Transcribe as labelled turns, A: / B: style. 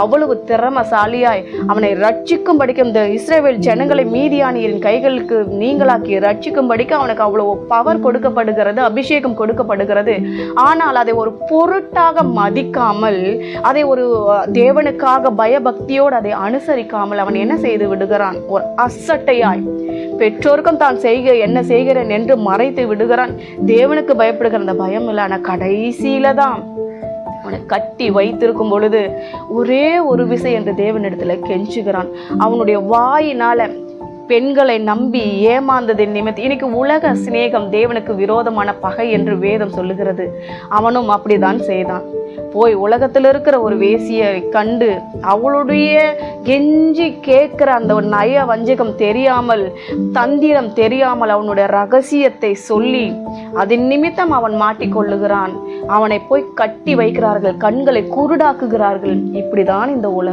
A: அவ்வளவு திறமசாலியாய் அவனை ரட்சிக்கும்படிக்கு இந்த இஸ்ரேவேல் ஜனங்களை மீதியானியரின் கைகளுக்கு நீங்களாக்கி ரட்சிக்கும்படிக்கு அவனுக்கு அவ்வளவு பவர் கொடுக்கப்படுகிறது அபிஷேகம் கொடுக்கப்படுகிறது. ஆனால் அதை ஒரு பொருட்டாக மதிக்காமல் அதை ஒரு தேவனுக்காக பயபக்தியோடு அதை அனுசரிக்காமல் அவன் என்ன செய்து விடுகிறான்? ஒரு அசட்டையாய். பெற்றோருக்கும் தான் செய்க என்ன செய்கிறேன் என்று மறைத்து விடுகிறான். தேவனுக்கு பயப்படுகிற அந்த பயம் இல்லை. ஆனால் கடைசியில தான் அவனை கட்டி வைத்திருக்கும் பொழுது ஒரே ஒரு விசை என்று தேவனிடத்தில் கெஞ்சுகிறான். அவனுடைய வாயினால பெண்களை நம்பி ஏமாந்ததின் நிமித்தம் இன்னைக்கு உலக சிநேகம் தேவனுக்கு விரோதமான பகை என்று வேதம் சொல்லுகிறது. அவனும் அப்படிதான் செய்தான். போய் உலகத்தில் இருக்கிற ஒரு வேசியை கண்டு அவளுடைய கெஞ்சி கேட்குற அந்த ஒரு நய வஞ்சகம் தெரியாமல் தந்திரம் தெரியாமல் அவனுடைய ரகசியத்தை சொல்லி அதன் நிமித்தம் அவன் மாட்டிக்கொள்ளுகிறான். அவனை போய் கட்டி வைக்கிறார்கள் கண்களை குருடாக்குகிறார்கள். இப்படிதான் இந்த உலகம்.